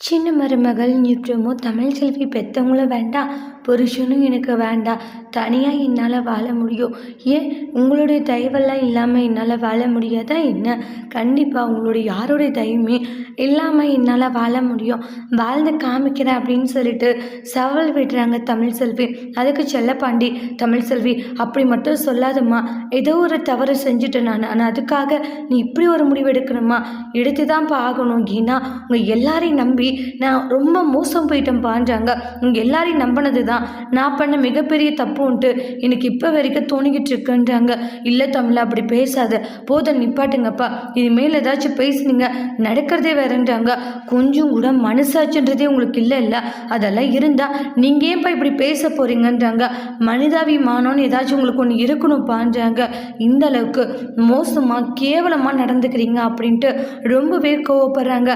சின்ன மருமகள் நிற்றமோ தமிழ் செல்வி பெற்றவங்களும் வேண்டாம் புருஷனும் எனக்கு வேண்டாம் தனியாக என்னால் வாழ முடியும். ஏன்? உங்களுடைய தயவெல்லாம் இல்லாமல் என்னால் வாழ முடியாதா என்ன? கண்டிப்பாக உங்களுடைய யாருடைய தயவுமே இல்லாமல் என்னால் வாழ முடியும். வாழ்ந்து காமிக்கிறேன் அப்படின்னு சொல்லிட்டு சவால் விடுறாங்க தமிழ் செல்வி. அதுக்கு செல்லப்பாண்டி தமிழ் செல்வி அப்படி மட்டும் சொல்லாதம்மா. ஏதோ ஒரு தவறு செஞ்சுட்டேன் நான். ஆனால் அதுக்காக நீ இப்படி ஒரு முடிவு எடுக்கணுமா? எடுத்து தான் ஆகணும். ஏன்னா உங்கள் எல்லாரையும் நம்பி நான் ரொம்ப மோசம் போயிட்டேன் பாஞ்சாங்க. உங்கள் எல்லாரையும் நம்பினது தான் நான் பண்ண மிகப்பெரிய தப்புன்ட்டு எனக்கு இப்போ வரைக்கும் தோணிக்கிட்டு இருக்குன்றாங்க. இல்லை தமிழா அப்படி பேசாத. போதும் நிப்பாட்டுங்கப்பா. இனிமேல் ஏதாச்சும் பேசுனீங்க நடக்கிறதே வேறன்றாங்க. கொஞ்சம் கூட மனசாச்சுன்றதே உங்களுக்கு இல்லை இல்லை. அதெல்லாம் இருந்தால் நீங்கள் ஏன்ப்பா இப்படி பேச போகிறீங்கன்றாங்க மனிதாபிமானம்னு ஏதாச்சும் உங்களுக்கு ஒன்று இருக்கணும்ப்பான்றாங்க இந்த அளவுக்கு மோசமாக கேவலமாக நடந்துக்கிறீங்க அப்படின்ட்டு ரொம்பவே கோவப்படுறாங்க.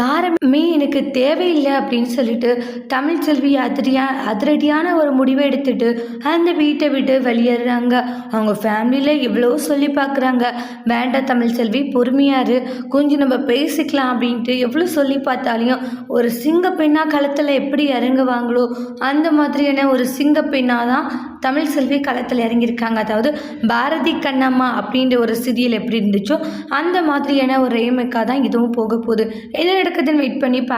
யாருமே எனக்கு தேவையில்லை அப்படின்னு சொல்லிட்டு தமிழ் செல்வி அதிரியா அதிரடியான ஒரு முடிவை எடுத்துட்டு அந்த வீட்டை விட்டு வெளியேறாங்க அவங்க ஃபேமிலியில் எவ்வளோ சொல்லி பார்க்குறாங்க. வேண்டாம் தமிழ் செல்வி பொறுமையாரு கொஞ்சம் நம்ம பேசிக்கலாம் அப்படின்ட்டு எவ்வளோ சொல்லி பார்த்தாலையும் ஒரு சிங்க பெண்ணாக களத்தில் எப்படி இறங்குவாங்களோ அந்த மாதிரியான ஒரு சிங்க பெண்ணாக தான் தமிழ் செல்வி களத்தில் இறங்கியிருக்காங்க. அதாவது பாரதி கண்ணம்மா அப்படின்ற ஒரு சிதியில் எப்படி இருந்துச்சோ அந்த மாதிரியான ஒரு ரேமேக்காக தான் இதுவும் போக போகுது. என்ன நடக்குதுன்னு வெயிட் பண்ணி